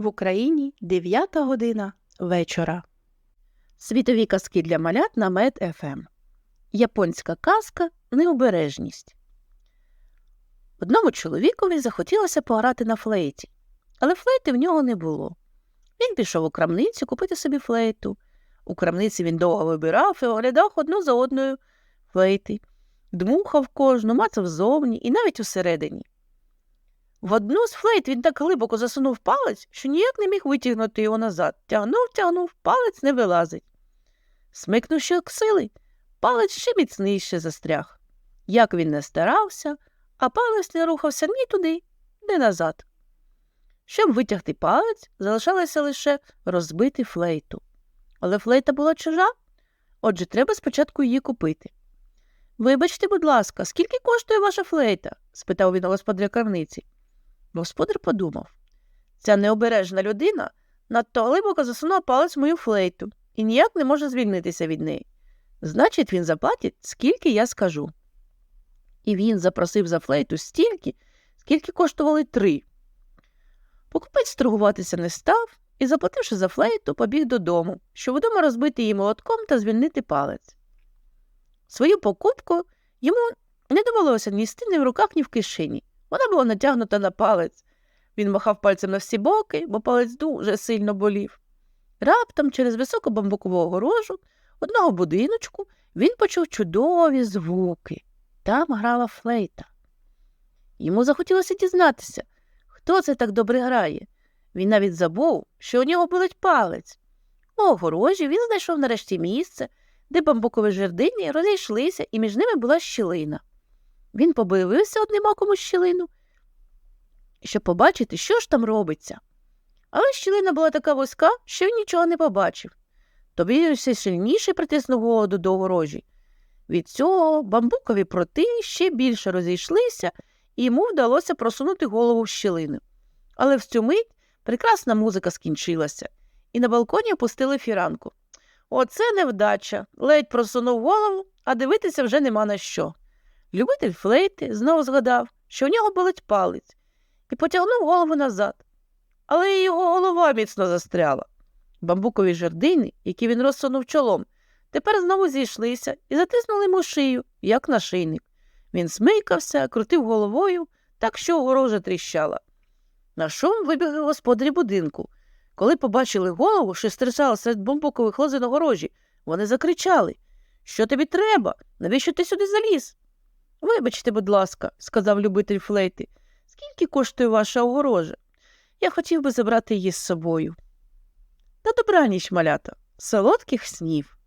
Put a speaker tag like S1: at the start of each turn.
S1: В Україні 9 година вечора. Світові казки для малят на Мед ФМ. Японська казка Необережність. Одному чоловікові захотілося пограти на флейті, але флейти в нього не було. Він пішов у крамницю купити собі флейту. У крамниці він довго вибирав і оглядав одну за одною флейти, дмухав кожну, мацав зовні і навіть усередині. В одну з флейт він так глибоко засунув палець, що ніяк не міг витягнути його назад. Тягнув, тягнув, палець не вилазить. Смикнув ще сили, палець ще міцніше застряг. Як він не старався, а палець не рухався ні туди, ні назад. Щоб витягти палець, залишалося лише розбити флейту. Але флейта була чужа, отже, треба спочатку її купити. Вибачте, будь ласка, скільки коштує ваша флейта? спитав він у господаря крамниці. Господар подумав ця необережна людина надто глибоко засунула палець в мою флейту і ніяк не може звільнитися від неї. Значить, він заплатить, скільки я скажу. І він запросив за флейту стільки, скільки коштували три. Покупець торгуватися не став і, заплативши за флейту, побіг додому, щоб вдома розбити її молотком та звільнити палець. Свою покупку йому не довелося нести ні в руках, ні в кишені. Вона була натягнута на палець. Він махав пальцем на всі боки, бо палець дуже сильно болів. Раптом через високу бамбукову огорожу одного будиночку він почув чудові звуки. Там грала флейта. Йому захотілося дізнатися, хто це так добре грає. Він навіть забув, що у нього болить палець. У огорожі він знайшов нарешті місце, де бамбукові жердині розійшлися, і між ними була щілина. Він подивився одним оком у щілину, щоб побачити, що ж там робиться. Але щілина була така вузька, що він нічого не побачив. Тобі все сильніше притиснув голову до огорожі. Від цього бамбукові проти ще більше розійшлися, і йому вдалося просунути голову в щілину. Але в цю мить прекрасна музика скінчилася, і на балконі опустили фіранку. Оце невдача. Ледь просунув голову, а дивитися вже нема на що. Любитель флейти знову згадав, що у нього болить палець, і потягнув голову назад. Але його голова міцно застряла. Бамбукові жердини, які він розсунув чолом, тепер знову зійшлися і затиснули йому шию, як нашийник. Він смикався, крутив головою, так що огорожа тріщала. На шум вибігли господарі будинку. Коли побачили голову, що стирчала серед бамбукових лозин огорожі, вони закричали Що тобі треба? Навіщо ти сюди заліз? Вибачте, будь ласка, сказав любитель флейти, скільки коштує ваша огорожа? Я хотів би забрати її з собою. Та добраніч, малята, солодких снів.